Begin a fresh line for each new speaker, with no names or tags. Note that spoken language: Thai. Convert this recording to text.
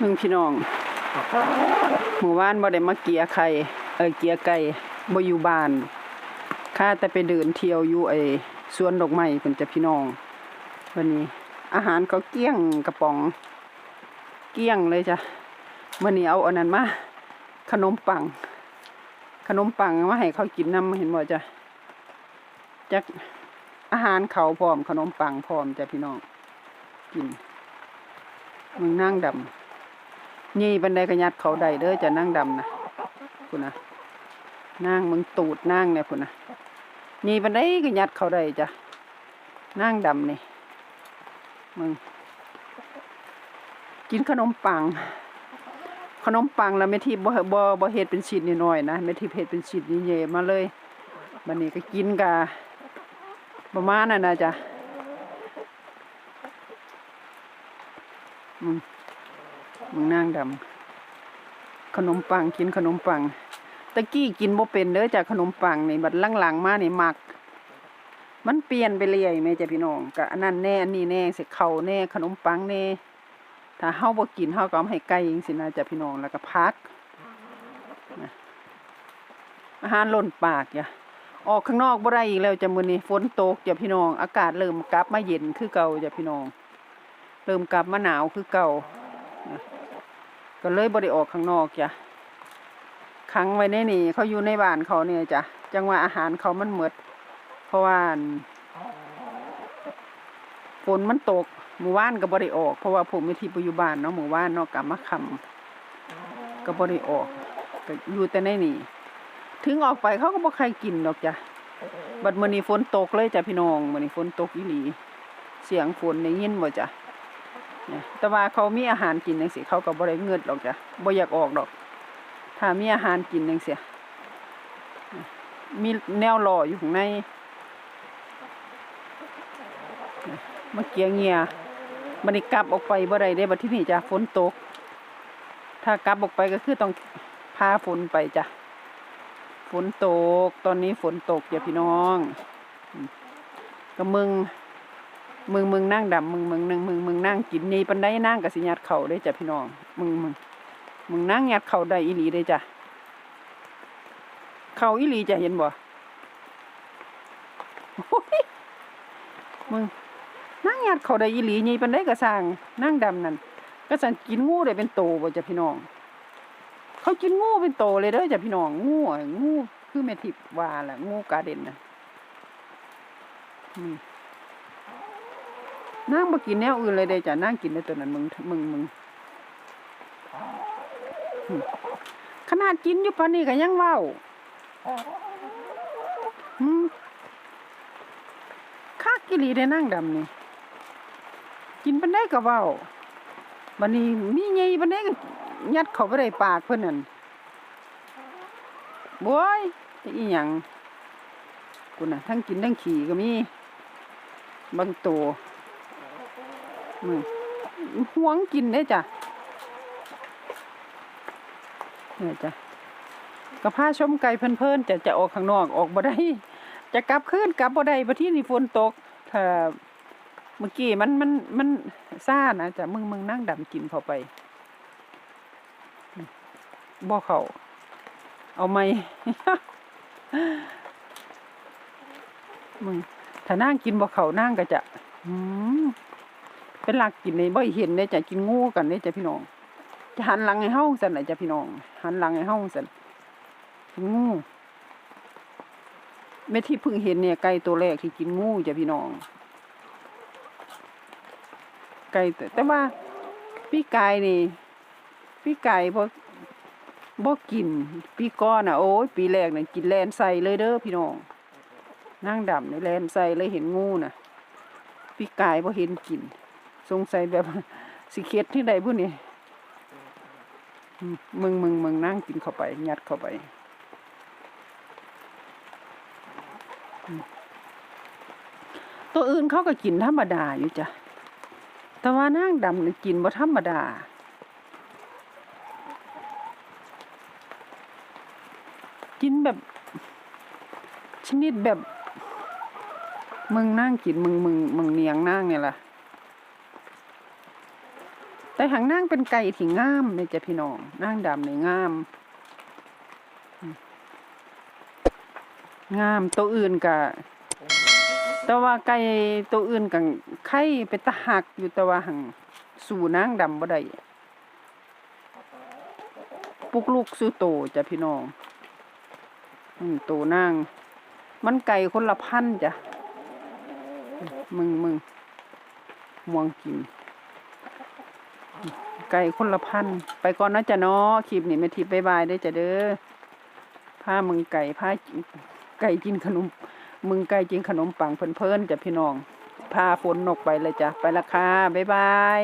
หนึ่งพี่น้องหมู่บ้านบ่ได้มาเกียไข่เออเกียไก่บ่อยู่บ้านข้าแต่ไปเดินเที่ยวอยู่ไอ้สวนดอกไม้เพิ่นจะพี่น้อง วันนี้ อาหารก็เกลี้ยงกระป๋อง เกลี้ยงเลยจ้ะวันนี้เอาอันนั้นมาขนมปัง ขนมปังมาให้เขากินน้ำเห็นบ่จ้ะจักอาหารเขาพร้อมขนมปังพร้อมจ้ะพี่น้องกิน มึงนั่งดำนี่บันไดกระยัดเขาใดเด้อจะนั่งดำนะคุณนะนั่งมึงตูดนั่งเนี่ยคุณนะนี่บันไดกระยัดเขาใดจ้ะนั่งดำนี่มึง กินขนมปัง ขนมปังแล้วแม่ทิพย์บ่บ่บ่เฮ็ดเป็นชิ้นน้อยๆนะแม่ทิพย์เฮ็ดเป็นชิ้นใหญ่มาเลยบัดนี้ก็กินกะประมาณนั้นนะจ้ะ มึงมึงนางดำขนมปังกินขนมปังตะกี้กินบ่เป็นเด้อจ้ะขนมปังนี่บัดหลังๆมานี่มัก มันเปลี่ยนไปเรื่อยแม่จ้ะพี่น้องก็อันนั้นแน่อันนี้แน่สิเข้าแน่ขนมปังแน่ถ้าเฮาบ่กินเฮาก็เอาให้ไก่จังซี่นะจ้ะพี่น้องแล้วก็พักอาหารล้นปากจ้ะออกข้างนอกบ่ได้อีกแล้วจ้ะมื้อนี้ฝนตกจ้ะพี่น้อง อากาศเริ่มกลับมาเย็นคือเก่าจ้ะพี่น้อง ริ่มกลับมาหนาวคือเก่า ก็เลยบ่ได้ออกข้างนอกจ้ะขังไว้ในนี่เขาอยู่ในบ้านเขาเนี่ยจ้ะจังว่าอาหารเขามันหมด เพราะว่าฝนมันตกหมู่บ้านก็บ่ได้ออก เพราะว่าผมมีที่ปอยู่บ้านเนาะหมู่บ้านเนาะกลับมาคำก็บ่ได้ออกก็อยู่แต่ในนี่ ถึงออกไปเขาก็บ่ใครกินดอกจ้ะบัดมื้อนี้ฝนตกเลยจ้ะพี่น้องมื้อนี้ฝนตกอีหลี เสียงฝนได้ยินบ่จ้ะ นี่แต่ว่าเขามีอาหารกินจังซี่เขาก็บ่ได้เงิดดอกจ้ะบ่อยากออกดอก ถ้ามีอาหารกินจังซี่มีแนวรออยู่ข้างในเมื่อกี้เงียมันนี่กลับออกไปบ่ได้เด้บัดที่นี่จ้ะฝนตก ถ้ากลับออกไปก็คือต้องพาฝนไปจ้ะฝนตก ตอนนี้ฝนตกจ้ะพี่น้องอืมก็มึง มึงมึงนั่งดำมึงมึงนึงมึงมึงนั่งกินนี่ปันได้นั่งกับสิยัดเข่าได้จ้ะพี่น้อง มึงมึงมึงนั่งยัดเข่าได้อีหลีได้จ้ะเข่าอีหลีจะเห็นบ่มึงนั่งยัดเขาได้อีหลีนี่ปันได้กระสร้างนั่งดำนั่นก็สั่งกินงูได้เป็นโตบ่จ้ะพี่น้อง เขากินงูเป็นโตเลยเด้อจ้ะพี่น้องงูอะงูคือแม่ทิพวาแหละงูกาเด่นนะอืม นั่งบ่กินแนวอื่นเลยเด้จ้ะนั่งกินได้ตัวนั้นมึงมึงมึงขนาดกินอยู่ปานนี้ก็ยังเว้าอืมคักอีหลีได้นั่งดำนี่กินปานได้ก็เว้าบัดนี้มีใหญ่ปานได้ก็ยัดเขาไปในปากเพิ่นนั่นบ่ยอีหยังกูน่ะทั้งกินทั้งขี่ก็มีบางตัว อืมหวงกินได้จ้ะเนี่ยจ้ะก็พาชมไก่เพลินๆจะจะออกข้างนอกออกบ่ได้ จะกลับคืนกลับบ่ได้บ่ที่นี่ฝนตกถ้าเมื่อกี้มันมันมันซ่านะจ้ะมึงมึงนั่งดำกินเขาไปบ่เขาเอาไหมมึงถ้านั่งกินบ่เขานั่งก็จะอืม เป็นหลักกินในบ่เห็นเนี่ยจะกินงูกันเนี่ยจ้ะพี่น้องจะหันหลังให้เฮาสั่นน่ะจ้ะพี่น้องหันหลังให้เฮาสั่นกินงูแม่ที่เพิ่งเห็นเนี่ยไก่ตัวแรกที่กินงูจ้ะพี่น้อง ไก่แต่ว่าพี่ไก่นี่ พี่ไก่บ่บ่กิน ปีก้อนอะโอ้ยปีแรกน่ะกินแลนใส่เลยเด้อพี่น้องนั่งดำในแลนใส่เลยเห็นงูน่ะพี่ไก่บ่เห็นกิน สงสัยแบบสิเข็ดที่ใดบุนี่มึงมึงมึงนั่งกินเข้าไป ยัดเข้าไปตัวอื่นเขาก็กินธรรมดาอยู่จ้ะ แต่ว่านางดำนี่กินบ่ธรรมดา กินแบบ ชนิดแบบ มึงนั่งกินมึงมึงมึงเนียงนั่งเนี่ยล่ะ แต่หางนางเป็นไก่ที่งามเลยจ้ะพี่น้องนางดำในงาม งามตัวอื่นก็แต่ว่าไก่ตัวอื่นก็ไข่เป็นตะหักอยู่แต่ว่าหังสู่นางดำบ่ได้ปลุกลูกสู่โตจ้ะพี่น้องอืมโตนาง มันไก่คนละพันจ้ะมึงมึงม่วงกิน ไก่คนละพัน ไปก่อนนะจ๊ะเนาะคลิปนี้แม่ทิพย์บายบายได้จ้ะเด้อผ้ามึงไก่ผ้าไก่กินขนม มึงไก่กินขนมปังเพิ่นๆจ้ะพี่น้องพาฝนนกไปเลยจ้ะ ไปละค่ะบายบาย